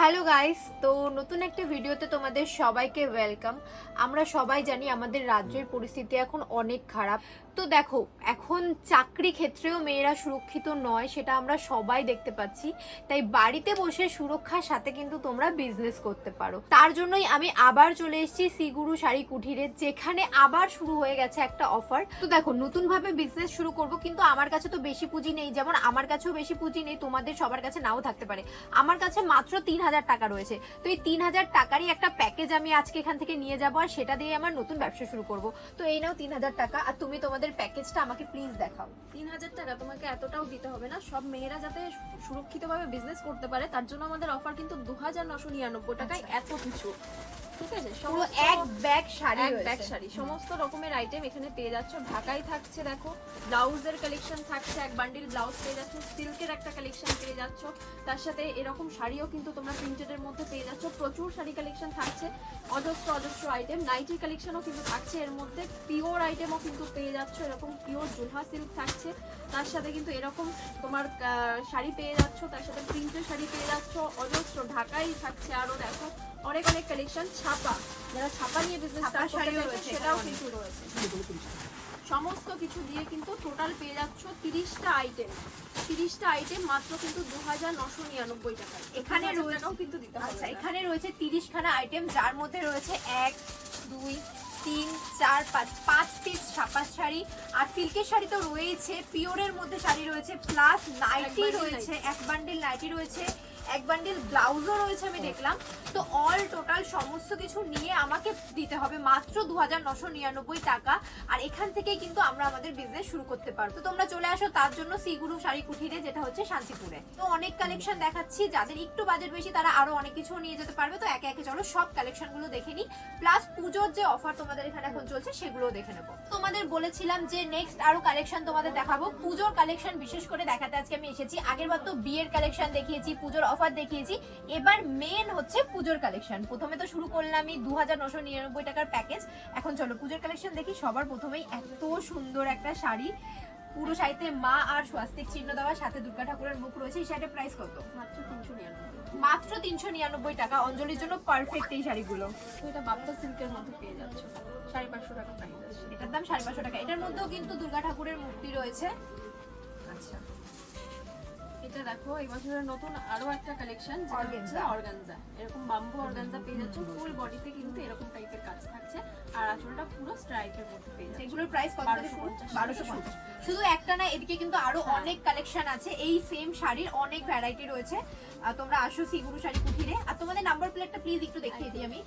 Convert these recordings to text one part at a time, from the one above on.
Hello guys, তো নতুন একটা ভিডিওতে তোমাদের সবাইকে ওয়েলকাম। আমরা সবাই জানি আমাদের রাজ্যের পরিস্থিতি এখন অনেক খারাপ। তো দেখো, এখন চাকরি ক্ষেত্রেও মেয়েরা সুরক্ষিত নয়, সেটা আমরা সবাই দেখতে পাচ্ছি। তাই বাড়িতে বসে সুরক্ষার সাথে কিন্তু তোমরা বিজনেস করতে পারো। তার জন্যই আমি আবার চলে এসেছি সিগুরু শাড়ি কুঠিরে যেখানে আবার শুরু হয়ে গেছে একটা অফার তো দেখো নতুন ভাবে বিজনেস শুরু করব, কিন্তু আমার কাছে তো বেশি পুঁজি নেই। যেমন আমার কাছেও বেশি পুঁজি নেই, তোমাদের সবার কাছে নাও থাকতে পারে। আমার কাছে মাত্র তিন হাজার টাকা রয়েছে। তো এই তিন হাজার টাকারই একটা প্যাকেজ আমি আজকে এখান থেকে নিয়ে যাব আর সেটা দিয়ে আমার নতুন ব্যবসা শুরু করব। তো এই নাও তিন হাজার টাকা আর তুমি তোমাদের প্যাকেজটা আমাকে প্লিজ দেখাও। তিন হাজার টাকা তোমাকে এতটাও দিতে হবে না সব মেয়েরা যাতে সুরক্ষিতভাবে বিজনেস করতে পারে তার জন্য আমাদের অফার কিন্তু দু হাজার নশো নিরানব্বই টাকায় এত কিছু। ঠিক আছে। সমস্ত- এক ব্যাগ শাড়ি এক ব্যাগ শাড়ি। সমস্ত রকমের আইটেম এখানে পেয়ে যাচ্ছ। ঢাকাই থাকছে দেখো ব্লাউজের কালেকশন থাকছে এক বান্ডিল ব্লাউজ পেয়ে যাচ্ছ সিল্কের একটা কালেকশন পেয়ে যাচ্ছ। তার সাথে এরকম শাড়িও কিন্তু তোমরা প্রিন্টেড এর মধ্যে পেয়ে যাচ্ছ। প্রচুর শাড়ি কালেকশন থাকছে অজস্র অজস্র আইটেম নাইটি কালেকশনও কিন্তু থাকছে এর মধ্যে। পিওর আইটেমও কিন্তু পেয়ে যাচ্ছ। এরকম পিওর জুলহা সিল্ক থাকছে। তার সাথে কিন্তু এরকম তোমার শাড়ি পেয়ে যাচ্ছ। তার সাথে প্রিন্টের শাড়ি পেয়ে যাচ্ছ। অজস্র ঢাকাই থাকছে আরও দেখো। অনেক অনেক কালেকশন ছাপা। যারা ছাপা নিয়ে বিজনেস স্টার্ট করতে চাইছে রয়েছে সেটাও কিন্তু রয়েছে। সমস্ত কিছু দিয়ে কিন্তু টোটাল পেয়ে যাচ্ছ তিরিশটা আইটেম তিরিশটা আইটেম মাত্র কিন্তু দু হাজার নশো নিরানব্বই টাকায় এখানে এখানে রয়েছে- টাকাও কিন্তু দিতে আচ্ছা এখানে রয়েছে তিরিশখানা আইটেম যার মধ্যে রয়েছে এক দুই তিন চার পাঁচ পাঁচ পিস ছাপা শাড়ি। আর সিল্কের শাড়ি তো রয়েছে পিওরের মধ্যে শাড়ি রয়েছে প্লাস নাইটি রয়েছে এক বান্ডিল নাইটি রয়েছে। এক বান্ডিল ব্লাউজও রয়েছে আমি দেখলাম। তো অল টোটাল সমস্ত কিছু নিয়ে আমাকে দিতে হবে মাত্র দু টাকা। আর এখান থেকেই কিন্তু আমরা আমাদের বিজনেস শুরু করতে পারব। তো তোমরা চলে আসো, তার জন্য সিগুরু শাড়ি কুঠিরে যেটা হচ্ছে শান্তিপুরে। তো অনেক কালেকশন দেখাচ্ছি, যাদের একটু বাজেট বেশি, তারা আরও অনেক কিছু নিয়ে যেতে পারবে। তো একে একে চলো, সব কালেকশনগুলো দেখে নিই। প্লাস পুজোর যে অফার তোমাদের এখানে এখন চলছে, সেগুলোও দেখে নেব। তোমাদের বলেছিলাম যে নেক্সট আরও কালেকশন তোমাদের দেখাবো। পুজোর কালেকশন বিশেষ করে দেখাতে আজকে আমি এসেছি। আগের বার তো বিয়ের কালেকশন দেখিয়েছি, পুজোর অফার দেখিয়েছি। এবার মেন হচ্ছে পুজোর কালেকশন প্রথমে তো শুরু করলাম দু হাজার নশো নিরানব্বই টাকার প্যাকেজ এখন চলো পুজোর কালেকশন দেখি। সবার প্রথমেই এত সুন্দর একটা শাড়ি। পুরো শাড়িতে মা আর স্বাস্তিক চিহ্ন দেওয়া সাথে দুর্গা ঠাকুরের মুখ রয়েছে। এই শাড়ির প্রাইস কত? মাত্র তিনশো নিরানব্বই। মাত্র তিনশো নিরানব্বই টাকা। অঞ্জলির জন্য পারফেক্ট এই শাড়িগুলো। এটা বাপ্তা সিল্কের মধ্যে পেয়ে যাচ্ছ। সাড়ে পাঁচশো টাকা প্রাইস এটার দাম সাড়ে পাঁচশো টাকা। এটার মধ্যেও কিন্তু দুর্গা ঠাকুরের মূর্তি রয়েছে। আচ্ছা। এটা দেখো এই বছরের নতুন আরও একটা কালেকশন অর্গানজা এরকম বাম্বু অর্গানজা পেয়ে যাচ্ছ ফুল বডিতে কিন্তু এরকম টাইপের কাজ থাকছে। আর আঁচলটা পুরো স্ট্রাইপের মধ্যে পেয়ে যাচ্ছে। সেগুলোর প্রাইস কত করে শুরু 1250 বারোশো পঞ্চাশ। শুধু একটা না এদিকে কিন্তু আরও হ্যাঁ। অনেক কালেকশন আছে। এই সেম শাড়ির অনেক ভ্যারাইটি রয়েছে। তোমরা আসো সিগুরু শাড়ি কুঠিরে আর তোমাদের নাম্বার প্লেটটা প্লিজ একটু দেখিয়ে দিই আমি।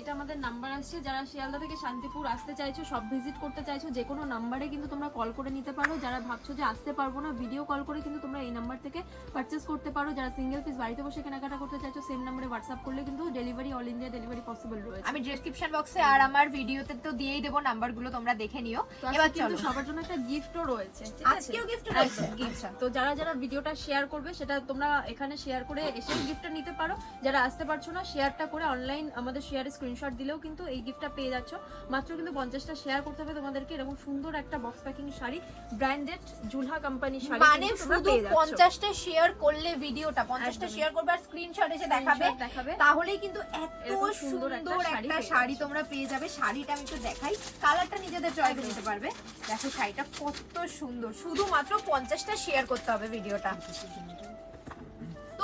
এটা আমাদের নাম্বার আসছে। যারা শিয়ালদা থেকে শান্তিপুর আসতে চাইছো সব ভিজিট করতে চাইছো যে কোনো নাম্বারে কিন্তু তোমরা কল করে নিতে পারো। যারা ভাবছ যে আসতে পারব না ভিডিও কল করে কিন্তু তোমরা এই নাম্বার থেকে পারচেস করতে পারো। যারা সিঙ্গেল পিস বাড়িতে বসে কেনাকাটা করতে চাইছো সেম নাম্বারে হোয়াটসঅ্যাপ করলে কিন্তু delivery all India delivery possible রয়েছে। আমি ডেসক্রিপশন বক্সে আর আমার ভিডিওতে তো দিয়েই দেবো নাম্বারগুলো তোমরা দেখে নিও। এবার কিন্তু সবার জন্য একটা গিফটও রয়েছে আজকেও গিফট রয়েছে। গিফট আচ্ছা। তো যারা যারা ভিডিওটা শেয়ার করবে সেটা তোমরা এখানে শেয়ার করে এসে গিফটটা নিতে পারো। যারা আসতে পারছ না শেয়ারটা করে অনলাইন আমাদের শেয়ারে স্ক্রিনশট দিলেও কিন্তু এই গিফটটা পেয়ে যাচ্ছ। মাত্র কিন্তু পঞ্চাশটা শেয়ার করতে হবে তোমাদেরকে। এরকম সুন্দর একটা box packing sari branded Julha কোম্পানির শাড়ি মানে শুধু পঞ্চাশটা শেয়ার করলে ভিডিওটা পঞ্চাশটা শেয়ার করবে আর স্ক্রিনশট এসে দেখাবে দেখাবে। তাহলেই কিন্তু এত সুন্দর সুন্দর একটা শাড়ি। তোমরা পেয়ে যাবে। শাড়িটা আমি একটু দেখাই। কালারটা নিজেদের চয়েস নিতে পারবে। দেখো শাড়িটা কত সুন্দর। শুধুমাত্র পঞ্চাশটা শেয়ার করতে হবে ভিডিওটা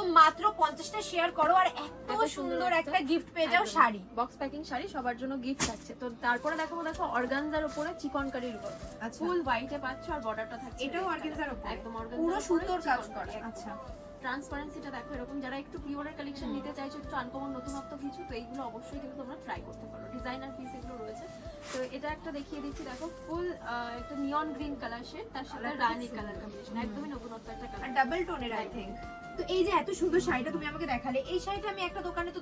তো মাত্র পঞ্চাশটা শেয়ার করো আর এত সুন্দর একটা- গিফট পেয়ে যাও শাড়ি। বক্স প্যাকিং শাড়ি সবার জন্য গিফট থাকছে। তো তারপরে দেখো দেখো অর্গানজার উপরে চিকন কারির উপর। আচ্ছা। ফুল হোয়াইটে পাচ্ছ আর বর্ডারটা থাকছে এটাও অর্গানজার উপর? একদম পুরো সুন্দর কাজ করে। আচ্ছা। ট্রান্সপারেন্সিটা দেখো এরকম যারা একটু পিওরের কালেকশন নিতে চাইছো একটু আনকমন নতুনত্ব কিছু তো এইগুলো অবশ্যই কিন্তু তোমরা ট্রাই করতে পারো। ডিজাইনার পিস এগুলো রয়েছে। তো এটা একটা দেখিয়ে দিচ্ছি দেখো ফুল একটা নিয়ন গ্রিন কালার শেড তার সাথে রানী কালার কম্বিনেশন একদমই নতুনত্ব একটা কালার ডাবল টোনের আই থিঙ্ক তো এই যে এত সুন্দর শাড়িটা তুমি আমাকে দেখালে এই শাড়িটা আমি একটা দোকানে তো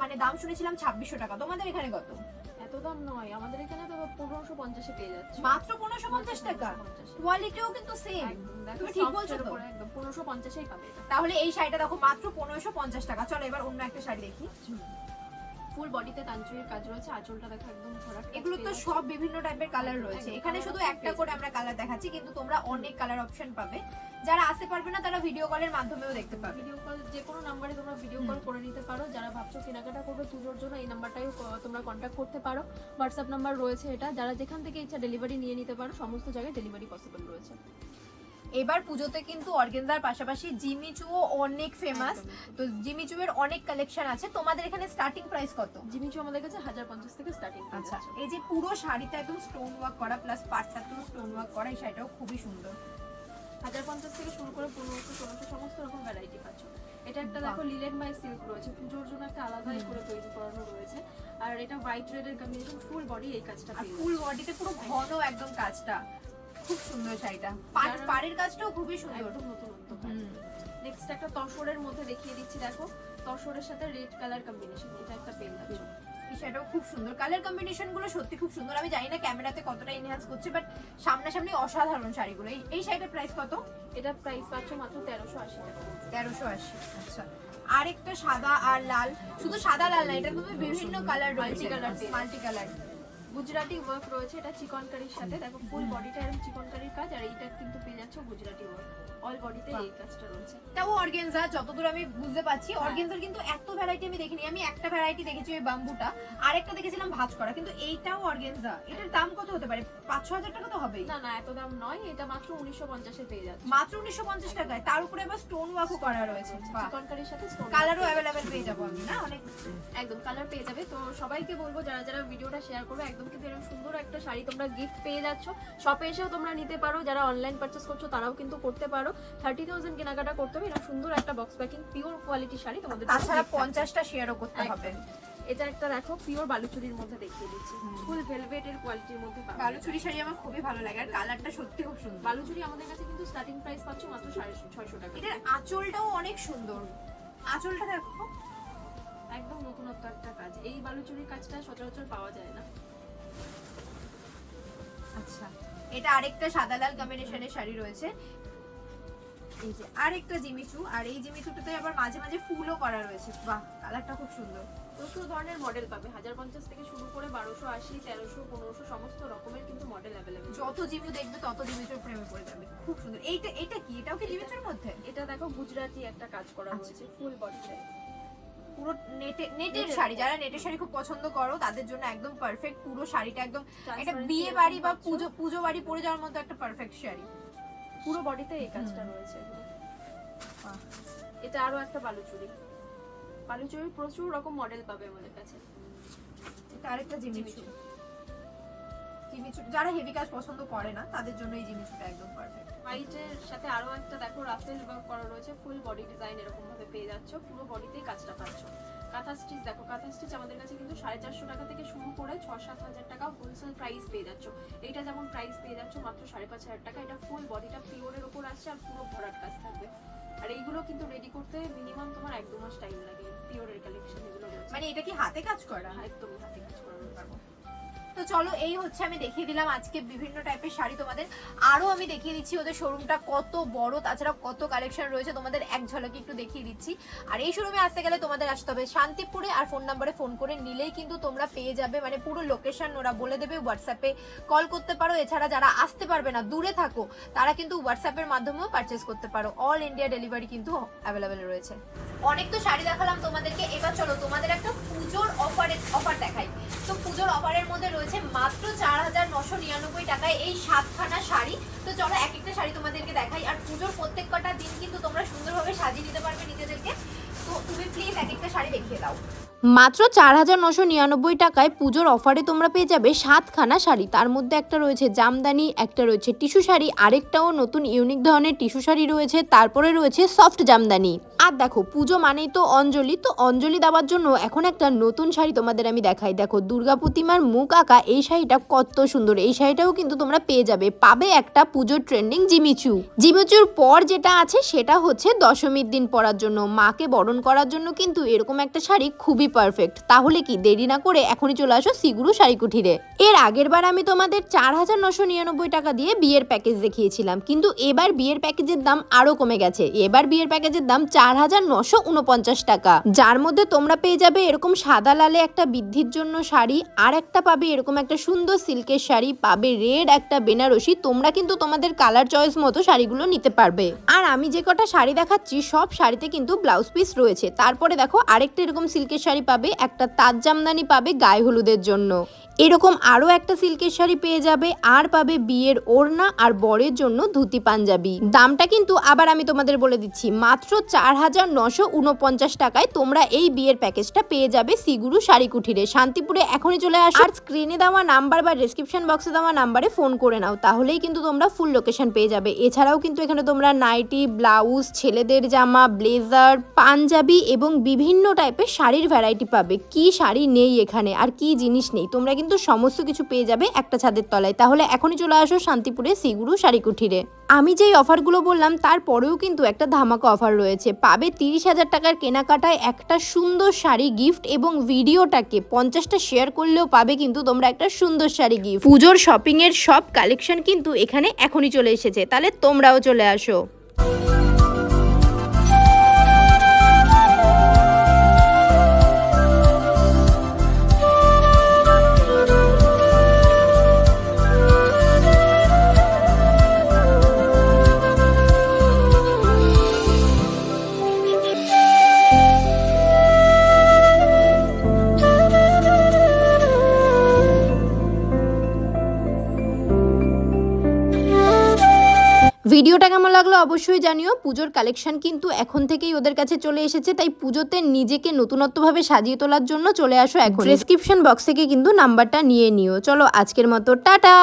মানে দাম শুনেছিলাম ছাব্বিশশো টাকা তোমাদের এখানে কত? দাম নয় আমাদের এখানে তো পনেরোশো পঞ্চাশে পেয়ে যাচ্ছে। মাত্র পনেরোশো পঞ্চাশ টাকা? কোয়ালিটিও কিন্তু সেম তুমি ঠিক বলছো তো? একদম পনেরোশো পঞ্চাশেই পাবে তাহলে এই শাড়িটা দেখো মাত্র পনেরোশো পঞ্চাশ টাকা। চলো এবার অন্য একটা শাড়ি দেখি। ফুল বডিতে তাঞ্চুরির কাজ রয়েছে আঁচলটা দেখো একদম কাজ এগুলো তো সব বিভিন্ন টাইপের কালার রয়েছে। এখানে শুধু একটা করে আমরা কালার দেখাচ্ছি কিন্তু তোমরা অনেক কালার অপশন পাবে। যারা আসতে পারবে না তারা ভিডিও কলের মাধ্যমেও দেখতে পাবে। ভিডিও কল যে কোনো নাম্বারে তোমরা ভিডিও কল করে নিতে পারো। যারা ভাবছ কেনাকাটা করবে পুজোর জন্য এই নাম্বারটাই তোমরা কন্ট্যাক্ট করতে পারো। হোয়াটসঅ্যাপ নাম্বার রয়েছে এটা। যারা যেখান থেকে ইচ্ছা ডেলিভারি নিয়ে নিতে পারো সমস্ত জায়গায় ডেলিভারি পসিবল রয়েছে। এবার পুজোতে কিন্তু অর্গেনজার পাশাপাশি জিমিচুও অনেক ফেমাস একদম। তো জিমিচুয়ের অনেক কালেকশন আছে। তোমাদের এখানে স্টার্টিং প্রাইস কত? জিমিচু আমাদের কাছে হাজার পঞ্চাশ থেকে স্টার্টিং আচ্ছা এই যে পুরো শাড়িটা একদম স্টোন ওয়ার্ক করা প্লাস পাটটাতেও স্টোন ওয়ার্ক করা এই শাড়িটাও খুবই সুন্দর। হাজার পঞ্চাশ থেকে শুরু করে পনেরোশো ষোলোশো সমস্ত রকম ভ্যারাইটি পাচ্ছ। এটা একটা দেখো লিলেন বাই সিল্ক রয়েছে পুজোর জন্য একটা আলাদাই হুম। করে তৈরি করানো রয়েছে। আর এটা হোয়াইট রেডের কম্বিনেশন ফুল বডি এই কাজটা ফুল। বডিতে পুরো ঘন একদম কাজটা। খুব সুন্দর শাড়িটা। পাড়ের কাজটাও খুবই সুন্দর। একদম নতুনত্ব। নেক্সট একটা তসরের মধ্যে দেখিয়ে দিচ্ছি দেখো। তসরের সাথে রেড কালার কম্বিনেশন এটা একটা পেন যাচ্ছে। শাড়িটাও খুব সুন্দর। কালার কম্বিনেশনগুলো সত্যি খুব সুন্দর। আমি জানি না ক্যামেরাতে কতটা এনহ্যান্স করছে বাট সামনাসামনি অসাধারণ শাড়িগুলো। এই- এই শাড়িটার প্রাইস কত? এটা প্রাইস পাচ্ছ মাত্র তেরোশো আশি টাকা। তেরোশো আশি আচ্ছা। আরেকটা সাদা আর লাল। শুধু সাদা লাল না এটার মধ্যে বিভিন্ন কালার রয়েছে। পেয়ে মাল্টি কালার গুজরাটি ওয়ার্ক রয়েছে এটা চিকন কারির সাথে। দেখো ফুল বডিটা এরকম চিকন কারির কাজ আর এইটা কিন্তু পেয়ে যাচ্ছ গুজরাটি ওয়ার্ক অল বডিতে। এই কাজটা রয়েছে। তাও অর্গেনজা যতদূর আমি বুঝতে পারছি অর্গেনজার কিন্তু এত ভ্যারাইটি আমি দেখিনি। আমি একটা ভ্যারাইটি দেখেছি ওই বাম্বুটা আরেকটা দেখেছিলাম ভাঁজ করা কিন্তু এইটাও অর্গেনজা এটার দাম কত হতে পারে? পাঁচ ছ হাজার টাকা তো হবেই। না না এত দাম নয় এটা মাত্র উনিশশো পঞ্চাশে পেয়ে যাচ্ছে। মাত্র উনিশশো পঞ্চাশ টাকায়। তার উপরে আবার স্টোন ওয়ার্কও করা রয়েছে। বাহ। চিকন কারির সাথে কালারও অ্যাভেলেবেল পেয়ে যাব আমি না? অনেক একদম কালার পেয়ে যাবে। তো সবাইকে বলব যারা যারা ভিডিওটা শেয়ার করবে একদম কিন্তু এরকম সুন্দর একটা শাড়ি তোমরা গিফট পেয়ে যাচ্ছ। শপে এসেও তোমরা নিতে পারো। যারা অনলাইন পারচেস করছ তারাও কিন্তু করতে পারো। থার্টি থাউজেন্ড কেনাকাটা করতে হবে। এরকম সুন্দর একটা box packing pure quality sari. তোমাদের তাছাড়া পঞ্চাশটা শেয়ারও করতে হবে। এটা একটা দেখো পিওর বালুচুরির মধ্যে দেখিয়ে দিচ্ছি। ফুল ভেলভেটের কোয়ালিটির মধ্যে পাবে। কালো চুরি শাড়ি আমার খুবই ভালো লাগে আর কালারটা সত্যি খুব সুন্দর। বালুচুরি আমাদের কাছে কিন্তু স্টার্টিং প্রাইস পাচ্ছ মাত্র সাড়ে ছয়শো টাকা। এটার আঁচলটাও অনেক সুন্দর। আঁচলটা দেখো। একদম নতুনত্ব একটা কাজ। এই বালুচুরির কাজটা সচরাচর পাওয়া যায় না। আচ্ছা। এটা আরেকটা সাদা লাল কম্বিনেশনের শাড়ি রয়েছে। এই যে আরেকটা জিমিচু আর এই জিমিচুটাতে আবার মাঝে মাঝে ফুলও করা রয়েছে। বাহ কালারটা খুব সুন্দর। প্রচুর ধরনের মডেল পাবে। হাজার পঞ্চাশ থেকে শুরু করে বারোশো আশি তেরোশো পনেরোশো সমস্ত রকমের কিন্তু মডেল অ্যাভেলেবেল যত জিমু দেখবে তত জিমিচুর প্রেমে পড়ে যাবে। খুব সুন্দর। এইটা এটা কি? এটাও কি জিমিচুর মধ্যে? এটা দেখো গুজরাটি একটা কাজ করা আচ্ছা। রয়েছে ফুল বডিতে পুরো নেটে নেটের নেটের শাড়ি। যারা নেটের শাড়ি খুব পছন্দ করো তাদের জন্য একদম পারফেক্ট পুরো শাড়িটা একদম এটা বিয়ে বাড়ি বা পুজো পুজো বাড়ি পরে যাওয়ার মতো একটা পারফেক্ট শাড়ি। পুরো বডিতে এই কাজটা রয়েছে। এটা আরও একটা বালুচুরি। বালুচুরির প্রচুর রকম মডেল পাবে আমাদের কাছে। এটা আরেকটা জিমিচু। জিমিচু। যারা হেভি কাজ পছন্দ করে না তাদের জন্য এই জিমিচুটা একদম পারফেক্ট হোয়াইটের সাথে আরও একটা দেখো রাফেল ওয়ার্ক করা রয়েছে। ফুল বডি ডিজাইন এরকম ভাবে পেয়ে যাচ্ছ। পুরো বডিতেই কাজটা পাচ্ছ। কাঁথা স্টিচ দেখো কাঁথা স্টিচ আমাদের কাছে কিন্তু সাড়ে চারশো টাকা থেকে শুরু করে ছ সাত হাজার টাকা হোলসেল প্রাইস পেয়ে যাচ্ছ। এইটা যেমন প্রাইস পেয়ে যাচ্ছ মাত্র সাড়ে পাঁচ হাজার টাকা। এটা ফুল বডিটা পিওরের ওপর আসছে আর পুরো ভরাট কাজ থাকবে। আর এইগুলো কিন্তু রেডি করতে মিনিমাম তোমার এক দু মাস টাইম লাগে পিওরের কালেকশন এগুলো মানে এটা কি হাতে কাজ করা? একদমই হাতে কাজ করা। তো চলো, এই হচ্ছে আমি দেখিয়ে দিলাম আজকে বিভিন্ন টাইপের শাড়ি তোমাদের। আরও আমি দেখিয়ে দিচ্ছি ওদের শোরুমটা কত বড় তাছাড়া কত কালেকশন রয়েছে, তোমাদের এক ঝলকে একটু দেখিয়ে দিচ্ছি। আর এই শোরুমে আসতে গেলে তোমাদের আসতে হবে শান্তিপুরে, আর ফোন নাম্বারে ফোন করে নিলেই কিন্তু তোমরা পেয়ে যাবে মানে পুরো লোকেশন ওরা বলে দেবে হোয়াটসঅ্যাপে কল করতে পারো। এছাড়া যারা আসতে পারবে না, দূরে থাকো, তারা কিন্তু হোয়াটসঅ্যাপের মাধ্যমেও পারচেস করতে পারো। অল ইন্ডিয়া ডেলিভারি কিন্তু অ্যাভেলেবেল রয়েছে। অনেক তো শাড়ি দেখালাম তোমাদেরকে। এবার চলো, তোমাদের একটা পুজোর অফারের অফার দেখাই। তো পুজোর অফারের মধ্যে রয়েছে মাত্র চার হাজার নশো নিরানব্বই টাকায় এই সাতখানা শাড়ি। তো চলো এক একটা শাড়ি তোমাদেরকে দেখাই। আর পুজোর প্রত্যেক কটা দিন কিন্তু তোমরা সুন্দরভাবে সাজিয়ে নিতে পারবে নিজেদেরকে। মাত্র চার হাজার নশো নিরানব্বই টাকায় পুজোর অফারে তোমরা পেয়ে যাবে সাতখানা শাড়ি। তার মধ্যে একটা রয়েছে জামদানি, একটা রয়েছে টিস্যু শাড়ি, আরেকটাও নতুন ইউনিক ধরনের টিস্যু শাড়ি রয়েছে, তারপরে রয়েছে সফট জামদানি। আর দেখো, পুজো মানেই তো অঞ্জলি তো অঞ্জলি দেওয়ার জন্য এখন একটা নতুন শাড়ি তোমাদের আমি দেখাই। দেখো, দুর্গা প্রতিমার মুখ আঁকা এই শাড়িটা কত সুন্দর। এই শাড়িটাও কিন্তু তোমরা পেয়ে যাবে, পাবে একটা পুজোর ট্রেন্ডিং জিমিচু। জিমিচুর পর যেটা আছে সেটা হচ্ছে দশমীর দিন পরার জন্য। মাকে বরণ করার জন্য কিন্তু এরকম একটা শাড়ি খুবই পারফেক্ট তাহলে কি দেরি না করে এখনই চলে আসো সিগুরু শাড়ি কুঠিরে এর আগের বার আমি তোমাদের চার হাজার নশো নিরানব্বই টাকা দিয়ে বিয়ের প্যাকেজ দেখিয়েছিলাম, কিন্তু এবার বিয়ের প্যাকেজের দাম আরও কমে গেছে। এবার বিয়ের প্যাকেজের দাম চার হাজার নশো উনপঞ্চাশ টাকা। যার মধ্যে তোমরা পেয়ে যাবে এরকম সাদা লালে একটা বৃদ্ধির জন্য শাড়ি, আর একটা পাবে এরকম একটা সুন্দর সিল্কের শাড়ি, পাবে রেড, একটা বেনারসি। তোমরা কিন্তু তোমাদের কালার চয়েস মতো শাড়িগুলো নিতে পারবে। আর আমি যে কটা শাড়ি দেখাচ্ছি, সব শাড়িতে কিন্তু ব্লাউজ পিস রয়েছে। তারপরে দেখো, আরেকটা এরকম সিল্কের শাড়ি পাবে, একটা তাজ জামদানি পাবে গায়ে হলুদের জন্য। এরকম আরও একটা সিল্কের শাড়ি পেয়ে যাবে, আর পাবে বিয়ের ওড়না আর বরের জন্য ধুতি পাঞ্জাবি। দামটা কিন্তু আবার আমি তোমাদের বলে দিচ্ছি, মাত্র চার হাজার নশো উনপঞ্চাশ টাকায় তোমরা এই বিয়ের প্যাকেজটা পেয়ে যাবে সিগুরু শাড়ি কুঠিরে। শান্তিপুরে এখনই চলে আসো। আর স্ক্রিনে দেওয়া নাম্বার বা ডেসক্রিপশন বক্সে দেওয়া নাম্বারে ফোন করে নাও, তাহলেই কিন্তু তোমরা ফুল লোকেশন পেয়ে যাবে। এছাড়াও কিন্তু এখানে তোমরা নাইটি, ব্লাউজ, ছেলেদের জামা ব্লেজার পাঞ্জাবি এবং বিভিন্ন টাইপের শাড়ির ভ্যারাইটি পাবে। কি শাড়ি নেই এখানে? আর কি জিনিস নেই? তোমরা কিন্তু সমস্ত কিছু পেয়ে যাবে একটা ছাদের তলায়। তাহলে এখনই চলে আসো শান্তিপুরে সিগুরু শাড়ি কুঠিরে আমি যেই অফারগুলো বললাম, তারপরেও কিন্তু একটা ধামাকা অফার রয়েছে। পাবে তিরিশ হাজার টাকার কেনাকাটায় একটা সুন্দর শাড়ি গিফট এবং ভিডিওটাকে পঞ্চাশটা শেয়ার করলেও পাবে কিন্তু তোমরা একটা সুন্দর শাড়ি গিফট পুজোর শপিংয়ের সব কালেকশন কিন্তু এখানে এখনই চলে এসেছে। তাহলে তোমরাও চলে আসো। ভিডিওটা কেমন লাগল অবশ্যই জানিও। পুজোর কালেকশন কিন্তু এখন থেকেই ওদের কাছে চলে এসেছে, তাই পুজোতে নিজেকে নতুনত্বভাবে সাজিয়ে তোলার জন্য চলে আসো এখন ডিসক্রিপশন বক্স থেকে কিন্তু নাম্বারটা নিয়ে নিও। চলো আজকের মতো, টাটা!